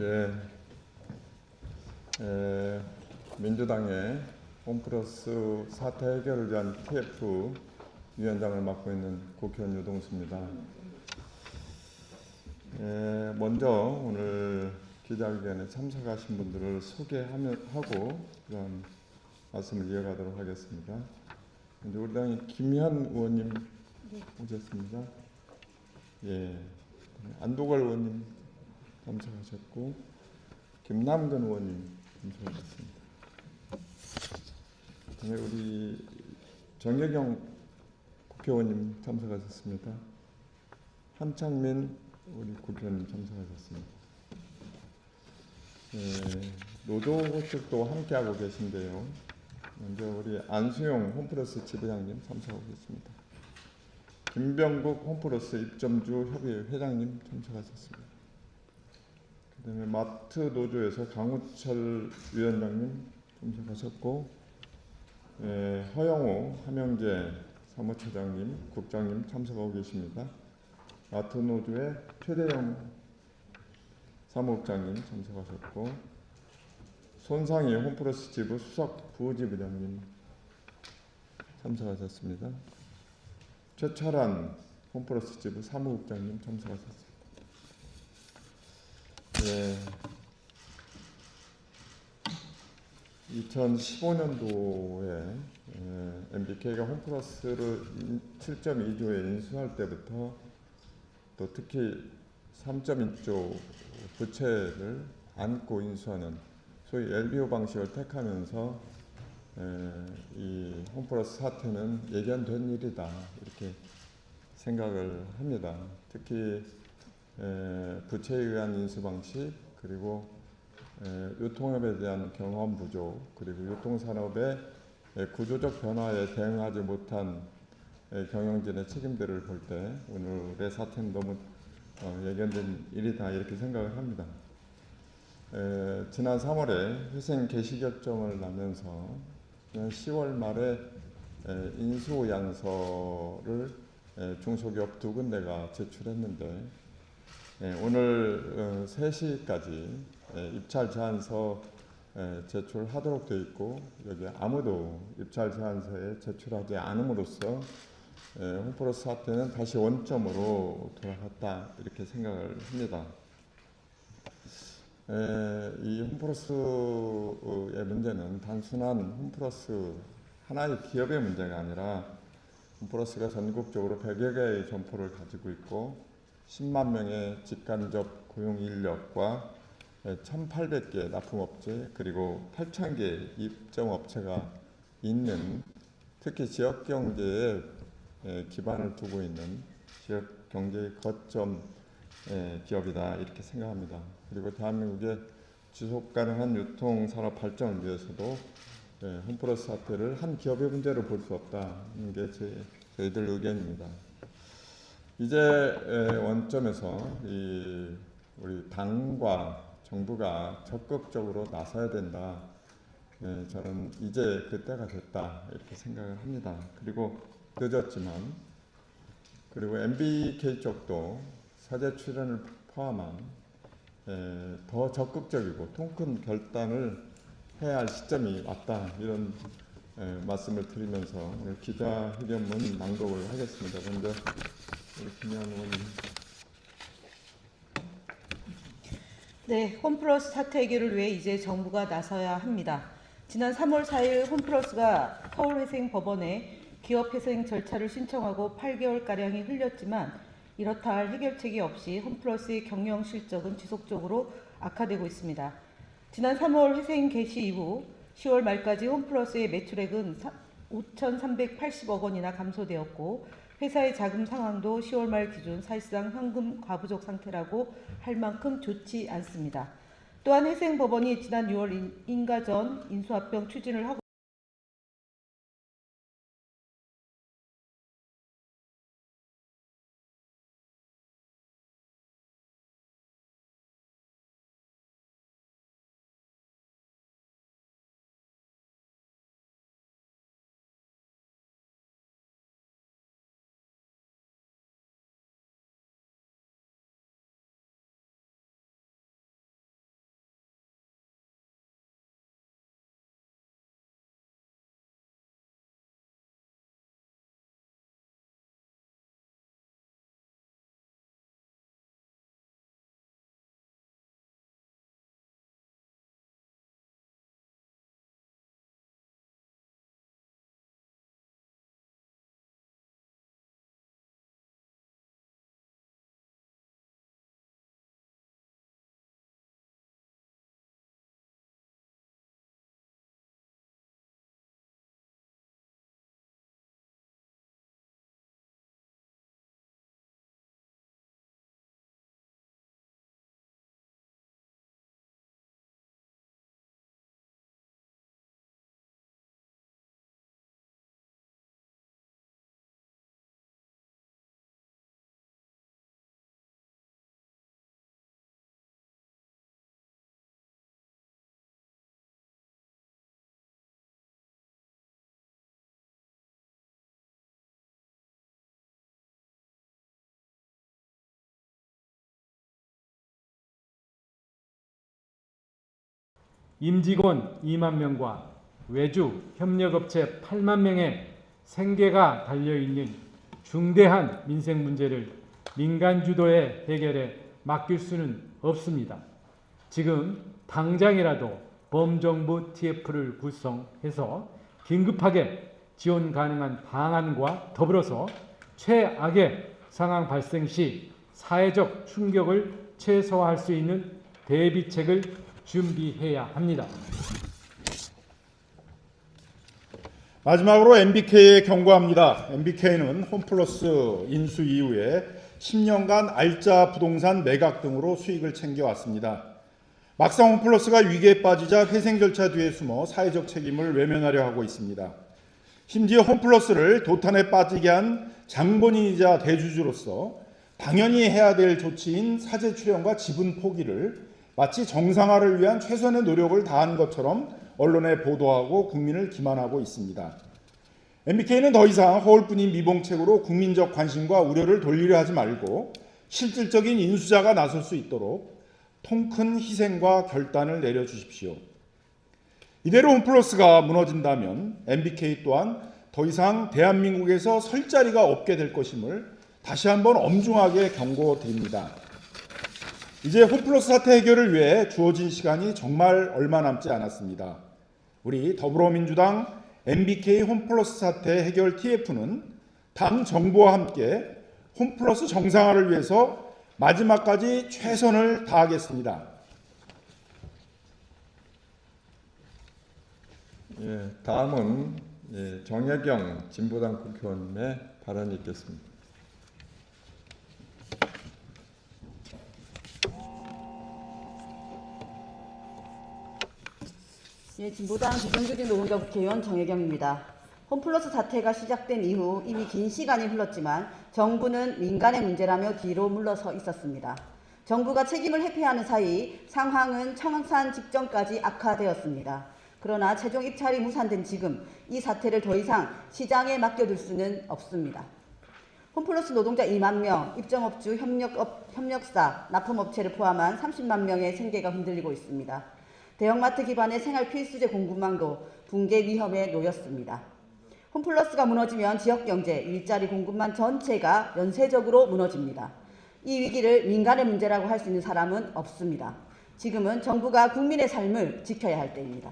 예, 에, 민주당의 홈플러스 사태 해결을 위한 TF 위원장을 맡고 있는 국회의원 유동수입니다. 에, 먼저 오늘 기자회견에 참석하신 분들을 소개하고 그다음 말씀을 이어가도록 하겠습니다. 먼저 우리 당의 김현 의원님 오셨습니다. 예, 안도걸 의원님 참석하셨고 김남근 의원님 참석하셨습니다. 그다음에 우리 정혜경 국회의원님 참석하셨습니다. 한창민 우리 국회의원님 참석하셨습니다. 예, 노조 측도 함께하고 계신데요. 먼저 우리 안수용 홈플러스 지부장님 참석하고 계십니다. 김병국 홈플러스 입점주 협의회 회장님 참석하셨습니다. 그다음에 마트 노조에서 강우철 위원장님 참석하셨고 에, 허영우 함영재 사무처장님, 국장님 참석하고 계십니다. 마트 노조의 최대영 사무국장님 참석하셨고 손상희 홈플러스 지부 수석 부지부장님 참석하셨습니다. 최철한 홈플러스 지부 사무국장님 참석하셨습니다. 예. 2015년도에 MBK가 홈플러스를 7.2조에 인수할 때부터 또 특히 3.1조 부채를 안고 인수하는 소위 LBO 방식을 택하면서 에, 이 홈플러스 사태는 예견된 일이다 이렇게 생각을 합니다. 특히 에, 부채에 의한 인수 방식 그리고 에, 유통업에 대한 경험 부족 그리고 유통산업의 에, 구조적 변화에 대응하지 못한 에, 경영진의 책임들을 볼 때 오늘의 사태는 너무 어, 예견된 일이다 이렇게 생각을 합니다. 에, 지난 3월에 회생 개시 결정을 나면서 지난 10월 말에 에, 인수양서를 에, 중소기업 두 군데가 제출했는데 에, 오늘 어, 3시까지 에, 입찰 제안서 에, 제출하도록 되어 있고 여기 아무도 입찰 제안서에 제출하지 않음으로써 에, 홈플러스 사태는 다시 원점으로 돌아갔다 이렇게 생각을 합니다. 에, 이 홈플러스의 문제는 단순한 홈플러스 하나의 기업의 문제가 아니라 홈플러스가 전국적으로 100여 개의 점포를 가지고 있고 10만 명의 직간접 고용 인력과 1,800개 납품업체 그리고 8,000개 입점업체가 있는 특히 지역 경제에 에, 기반을 두고 있는 지역 경제의 거점 에, 기업이다 이렇게 생각합니다. 그리고 대한민국의 지속 가능한 유통 산업 발전을 위해서도 예, 홈플러스 사태를 한 기업의 문제로 볼 수 없다는 게 제, 저희들 의견입니다. 이제 에, 원점에서 이 우리 당과 정부가 적극적으로 나서야 된다. 예, 저는 이제 그때가 됐다 이렇게 생각을 합니다. 그리고 늦었지만 그리고 MBK 쪽도 사제 출연을 포함한 에, 더 적극적이고 통큰 결단을 해야 할 시점이 왔다 이런 에, 말씀을 드리면서 오늘 기자 회견문 낭독을 하겠습니다. 먼저 우리 김현 의원님. 네, 홈플러스 사태 해결을 위해 이제 정부가 나서야 합니다. 지난 3월 4일 홈플러스가 서울회생법원에 기업회생 절차를 신청하고 8개월가량이 흘렸지만 이렇다 할 해결책이 없이 홈플러스의 경영 실적은 지속적으로 악화되고 있습니다. 지난 3월 회생 개시 이후 10월 말까지 홈플러스의 매출액은 5,380억 원이나 감소되었고 회사의 자금 상황도 10월 말 기준 사실상 현금 과부족 상태라고 할 만큼 좋지 않습니다. 또한 회생법원이 지난 6월 인가전 인수합병 추진을 하고 임직원 2만 명과 외주 협력업체 8만 명의 생계가 달려 있는 중대한 민생 문제를 민간 주도의 해결에 맡길 수는 없습니다. 지금 당장이라도 범정부 TF를 구성해서 긴급하게 지원 가능한 방안과 더불어서 최악의 상황 발생 시 사회적 충격을 최소화할 수 있는 대비책을 준비해야 합니다. 마지막으로 MBK에 경고합니다. MBK는 홈플러스 인수 이후에 10년간 알짜 부동산 매각 등으로 수익을 챙겨왔습니다. 막상 홈플러스가 위기에 빠지자 회생 절차 뒤에 숨어 사회적 책임을 외면하려 하고 있습니다. 심지어 홈플러스를 도탄에 빠지게 한 장본인이자 대주주로서 당연히 해야 될 조치인 사제 출연과 지분 포기를 마치 정상화를 위한 최선의 노력을 다한 것처럼 언론에 보도하고 국민을 기만하고 있습니다. MBK는 더 이상 허울뿐인 미봉책으로 국민적 관심과 우려를 돌리려 하지 말고 실질적인 인수자가 나설 수 있도록 통큰 희생과 결단을 내려주십시오. 이대로 홈플러스가 무너진다면 MBK 또한 더 이상 대한민국에서 설 자리가 없게 될 것임을 다시 한번 엄중하게 경고드립니다. 이제 홈플러스 사태 해결을 위해 주어진 시간이 정말 얼마 남지 않았습니다. 우리 더불어민주당 MBK 홈플러스 사태 해결 TF는 당 정부와 함께 홈플러스 정상화를 위해서 마지막까지 최선을 다하겠습니다. 예, 다음은 예, 정혜경 진보당 국회의원님의 발언이 있겠습니다. 예, 진보당 비정규직 노동자 국회의원 정혜경입니다. 홈플러스 사태가 시작된 이후 이미 긴 시간이 흘렀지만 정부는 민간의 문제라며 뒤로 물러서 있었습니다. 정부가 책임을 회피하는 사이 상황은 청산 직전까지 악화되었습니다. 그러나 최종 입찰이 무산된 지금 이 사태를 더 이상 시장에 맡겨둘 수는 없습니다. 홈플러스 노동자 2만 명, 입점업주, 협력업, 협력사, 납품업체를 포함한 30만 명의 생계가 흔들리고 있습니다. 대형마트 기반의 생활 필수재 공급망도 붕괴 위험에 놓였습니다. 홈플러스가 무너지면 지역 경제, 일자리 공급망 전체가 연쇄적으로 무너집니다. 이 위기를 민간의 문제라고 할 수 있는 사람은 없습니다. 지금은 정부가 국민의 삶을 지켜야 할 때입니다.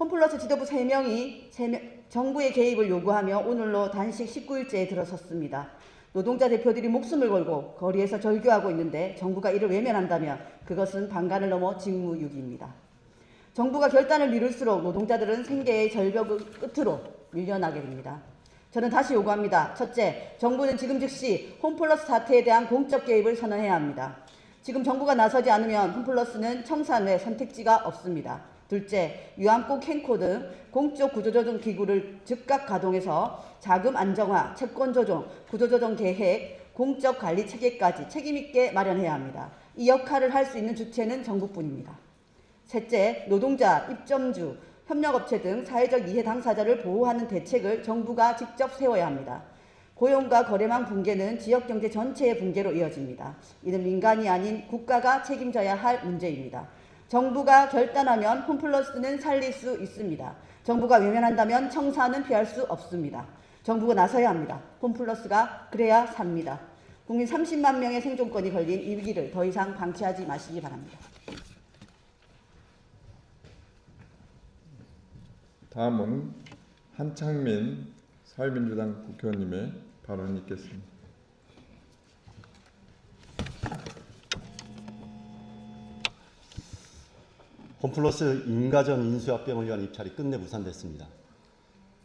홈플러스 지도부 3명이 정부의 개입을 요구하며 오늘로 단식 19일째에 들어섰습니다. 노동자 대표들이 목숨을 걸고 거리에서 절규하고 있는데 정부가 이를 외면한다면 그것은 방관을 넘어 직무유기입니다. 정부가 결단을 미룰수록 노동자들은 생계의 절벽 끝으로 밀려나게 됩니다. 저는 다시 요구합니다. 첫째, 정부는 지금 즉시 홈플러스 사태에 대한 공적 개입을 선언해야 합니다. 지금 정부가 나서지 않으면 홈플러스는 청산 외 선택지가 없습니다. 둘째, 유암국 캔코 등 공적 구조조정 기구를 즉각 가동해서 자금 안정화, 채권 조정, 구조조정 계획, 공적 관리 체계까지 책임있게 마련해야 합니다. 이 역할을 할 수 있는 주체는 정부뿐입니다. 셋째, 노동자, 입점주, 협력업체 등 사회적 이해 당사자를 보호하는 대책을 정부가 직접 세워야 합니다. 고용과 거래망 붕괴는 지역 경제 전체의 붕괴로 이어집니다. 이는 민간이 아닌 국가가 책임져야 할 문제입니다. 정부가 결단하면 홈플러스는 살릴 수 있습니다. 정부가 외면한다면 청사는 피할 수 없습니다. 정부가 나서야 합니다. 홈플러스가 그래야 삽니다. 국민 30만 명의 생존권이 걸린 이 위기를 더 이상 방치하지 마시기 바랍니다. 다음은 한창민 사회민주당 국회의원님의 발언이 있겠습니다. 홈플러스 인가전 인수합병을 위한 입찰이 끝내 무산됐습니다.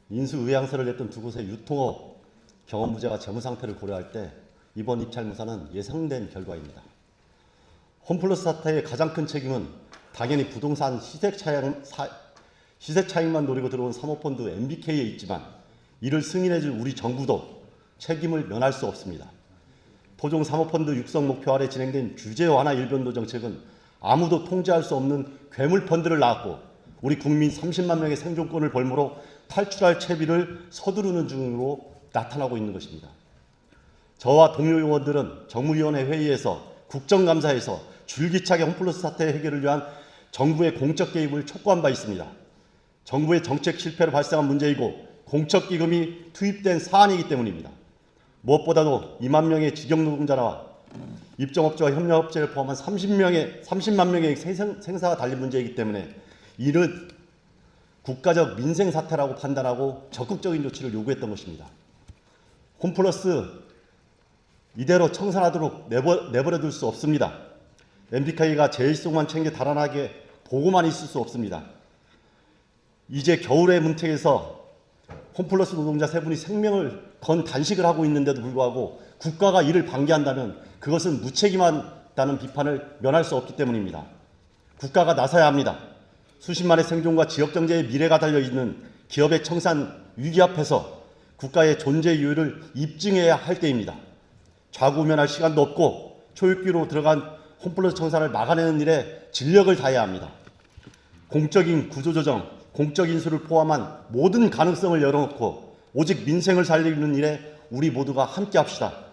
인수 의향서를 냈던 두 곳의 유통업 경험 부자가 재무 상태를 고려할 때 이번 입찰 무산은 예상된 결과입니다. 홈플러스 사태의 가장 큰 책임은 당연히 부동산 시세 차익, 사, 시세 차익만 노리고 들어온 사모펀드 MBK에 있지만 이를 승인해줄 우리 정부도 책임을 면할 수 없습니다. 토종 사모펀드 육성 목표 아래 진행된 규제 완화 일변도 정책은 아무도 통제할 수 없는 괴물 펀드를 낳았고 우리 국민 30만 명의 생존권을 벌무로 탈출할 채비를 서두르는 중으로 나타나고 있는 것입니다. 저와 동료 의원들은 정무위원회 회의에서 국정감사에서 줄기차게 홈플러스 사태 해결을 위한 정부의 공적 개입을 촉구한 바 있습니다. 정부의 정책 실패로 발생한 문제이고 공적 기금이 투입된 사안이기 때문입니다. 무엇보다도 2만 명의 직영 노동자와 입점업체와 협력업체를 포함한 30명의 30만 명의 생사가 달린 문제이기 때문에 이를 국가적 민생 사태라고 판단하고 적극적인 조치를 요구했던 것입니다. 홈플러스 이대로 청산하도록 내버, 내버려 둘 수 없습니다. MBK가 제일성만 챙겨 달아나게 보고만 있을 수 없습니다. 이제 겨울의 문택에서 홈플러스 노동자 세 분이 생명을 건 단식을 하고 있는데도 불구하고 국가가 이를 방기한다면 그것은 무책임하다는 비판을 면할 수 없기 때문입니다. 국가가 나서야 합니다. 수십만의 생존과 지역 경제의 미래가 달려 있는 기업의 청산 위기 앞에서 국가의 존재 이유를 입증해야 할 때입니다. 좌구면할 시간도 없고 초읽기로 들어간 홈플러스 청산을 막아내는 일에 진력을 다해야 합니다. 공적인 구조조정, 공적 인수를 포함한 모든 가능성을 열어놓고 오직 민생을 살리는 일에 우리 모두가 함께 합시다.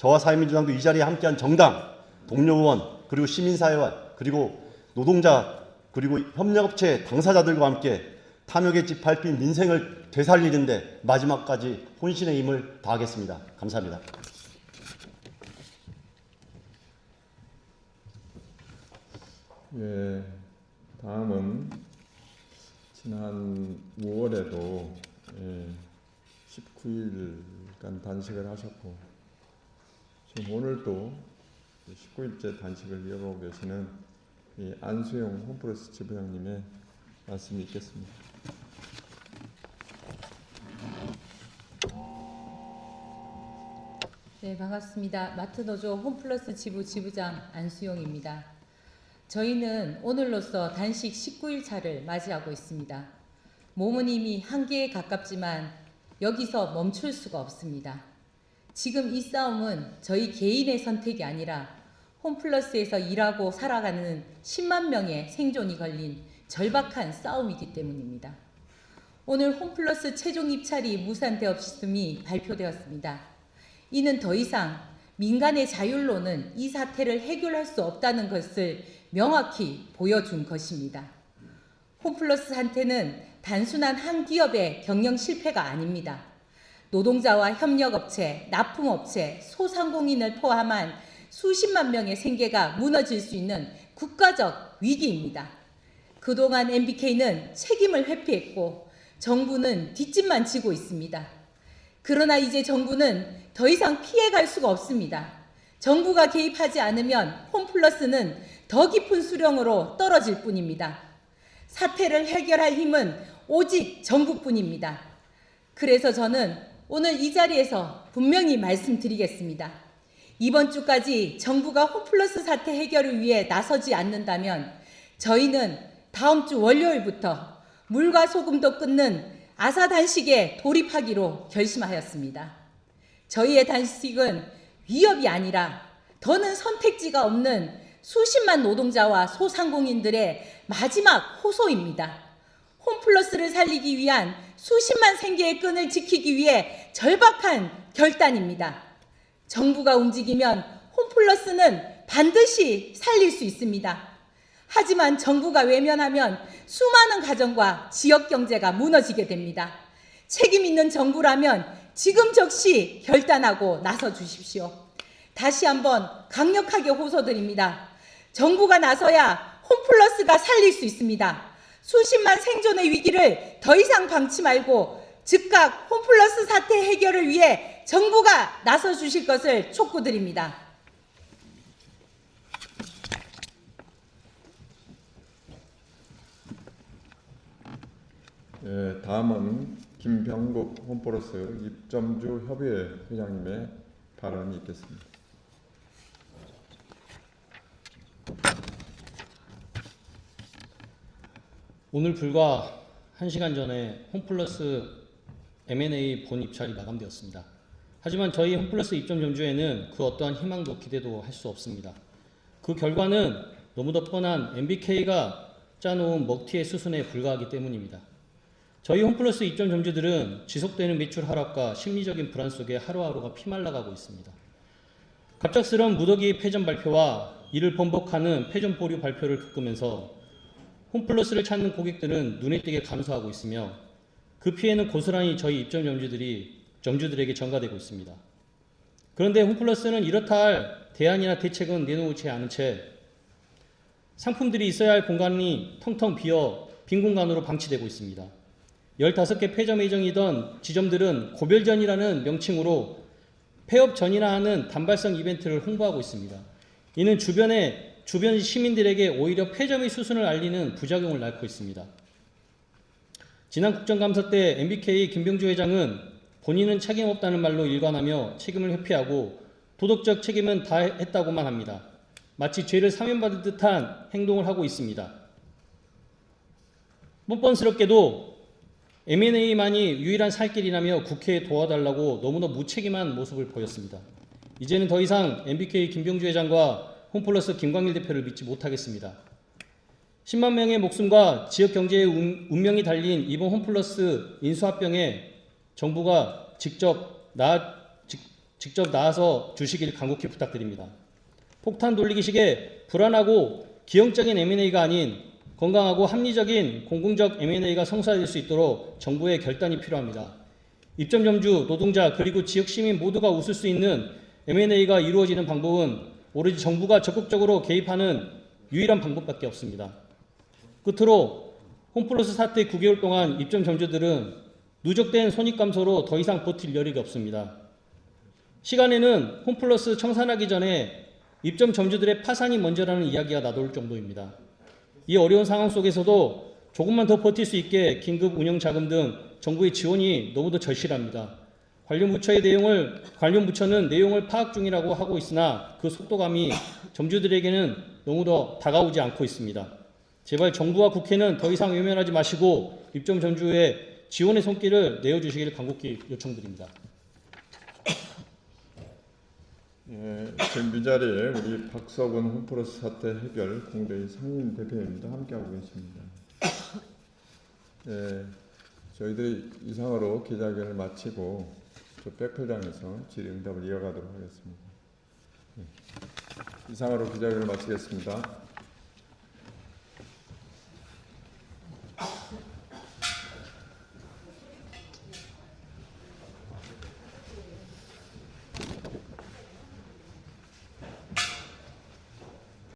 저와 사회민주당도 이 자리에 함께한 정당, 동료 의원, 그리고 시민사회와 그리고 노동자, 그리고 협력업체 당사자들과 함께 탐욕의 집 밟힌 민생을 되살리는데 마지막까지 혼신의 힘을 다하겠습니다. 감사합니다. 예, 다음은 지난 5월에도 예, 19일간 단식을 하셨고 지금 오늘도 19일째 단식을 이어가고 계시는 이 안수용 홈플러스 지부장님의 말씀이 있겠습니다. 네, 반갑습니다. 마트노조 홈플러스 지부 지부장 안수용입니다. 저희는 오늘로써 단식 19일 차를 맞이하고 있습니다. 몸은 이미 한계에 가깝지만 여기서 멈출 수가 없습니다. 지금 이 싸움은 저희 개인의 선택이 아니라 홈플러스에서 일하고 살아가는 10만 명의 생존이 걸린 절박한 싸움이기 때문입니다. 오늘 홈플러스 최종 입찰이 무산되었음이 발표되었습니다. 이는 더 이상 민간의 자율로는 이 사태를 해결할 수 없다는 것을 명확히 보여준 것입니다. 홈플러스 한테는 단순한 한 기업의 경영 실패가 아닙니다. 노동자와 협력업체, 납품업체, 소상공인을 포함한 수십만 명의 생계가 무너질 수 있는 국가적 위기입니다. 그동안 MBK는 책임을 회피했고 정부는 뒷짐만 지고 있습니다. 그러나 이제 정부는 더 이상 피해갈 수가 없습니다. 정부가 개입하지 않으면 홈플러스는 더 깊은 수령으로 떨어질 뿐입니다. 사태를 해결할 힘은 오직 정부뿐입니다. 그래서 저는 오늘 이 자리에서 분명히 말씀드리겠습니다. 이번 주까지 정부가 홈플러스 사태 해결을 위해 나서지 않는다면 저희는 다음 주 월요일부터 물과 소금도 끊는 아사 단식에 돌입하기로 결심하였습니다. 저희의 단식은 위협이 아니라 더는 선택지가 없는 수십만 노동자와 소상공인들의 마지막 호소입니다. 홈플러스를 살리기 위한 수십만 생계의 끈을 지키기 위해 절박한 결단입니다. 정부가 움직이면 홈플러스는 반드시 살릴 수 있습니다. 하지만 정부가 외면하면 수많은 가정과 지역 경제가 무너지게 됩니다. 책임 있는 정부라면 지금 즉시 결단하고 나서 주십시오. 다시 한번 강력하게 호소드립니다. 정부가 나서야 홈플러스가 살릴 수 있습니다. 수십만 생존의 위기를 더 이상 방치 말고 즉각 홈플러스 사태 해결을 위해 정부가 나서 주실 것을 촉구드립니다. 예, 다음은 김병국 홈플러스 입점주 협의회 회장님의 발언이 있겠습니다. 오늘 불과 1시간 전에 홈플러스 M&A 본 입찰이 마감되었습니다. 하지만 저희 홈플러스 입점 점주에는 그 어떠한 희망도 기대도 할 수 없습니다. 그 결과는 너무도 뻔한 MBK가 짜놓은 먹튀의 수순에 불과하기 때문입니다. 저희 홈플러스 입점 점주들은 지속되는 매출 하락과 심리적인 불안 속에 하루하루가 피말라가고 있습니다. 갑작스러운 무더기 패전 발표와 이를 번복하는 패전 보류 발표를 겪으면서 홈플러스를 찾는 고객들은 눈에 띄게 감소하고 있으며 그 피해는 고스란히 저희 입점 점주들이 점주들에게 전가되고 있습니다. 그런데 홈플러스는 이렇다 할 대안이나 대책은 내놓지 않은 채 상품들이 있어야 할 공간이 텅텅 비어 빈 공간으로 방치되고 있습니다. 15개 폐점 예정이던 지점들은 고별전이라는 명칭으로 폐업 전이나 하는 단발성 이벤트를 홍보하고 있습니다. 이는 주변에 주변 시민들에게 오히려 폐점의 수순을 알리는 부작용을 낳고 있습니다. 지난 국정감사 때 MBK 김병주 회장은 본인은 책임 없다는 말로 일관하며 책임을 회피하고 도덕적 책임은 다 했다고만 합니다. 마치 죄를 사면받을 듯한 행동을 하고 있습니다. 뻔뻔스럽게도 M&A만이 유일한 살 길이라며 국회에 도와달라고 너무나 무책임한 모습을 보였습니다. 이제는 더 이상 MBK 김병주 회장과 홈플러스 김광일 대표를 믿지 못하겠습니다. 10만 명의 목숨과 지역 경제의 운- 운명이 달린 이번 홈플러스 인수합병에 정부가 직접 나 직- 직접 나와서 주시길 간곡히 부탁드립니다. 폭탄 돌리기식의 불안하고 기형적인 M&A가 아닌 건강하고 합리적인 공공적 M&A가 성사될 수 있도록 정부의 결단이 필요합니다. 입점 점주, 노동자 그리고 지역 시민 모두가 웃을 수 있는 M&A가 이루어지는 방법은 오로지 정부가 적극적으로 개입하는 유일한 방법밖에 없습니다. 끝으로 홈플러스 사태 9개월 동안 입점 점주들은 누적된 손익 감소로 더 이상 버틸 여력이 없습니다. 시간에는 홈플러스 청산하기 전에 입점 점주들의 파산이 먼저라는 이야기가 나돌 정도입니다. 이 어려운 상황 속에서도 조금만 더 버틸 수 있게 긴급 운영 자금 등 정부의 지원이 너무도 절실합니다. 관련 부처의 내용을 관련 부처는 내용을 파악 중이라고 하고 있으나 그 속도감이 점주들에게는 너무도 다가오지 않고 있습니다. 제발 정부와 국회는 더 이상 외면하지 마시고 입점 점주의 지원의 손길을 내어 주시기를 간곡히 요청드립니다. 예, 지금 이 자리에 우리 박석은 홈플러스 사태 해결 공대의 상임 대표입니다. 함께하고 계십니다. 예, 저희들이 이상으로 기자회견을 마치고 저 백회장에서 질의응답을 이어가도록 하겠습니다. 예, 이상으로 기자회견을 마치겠습니다.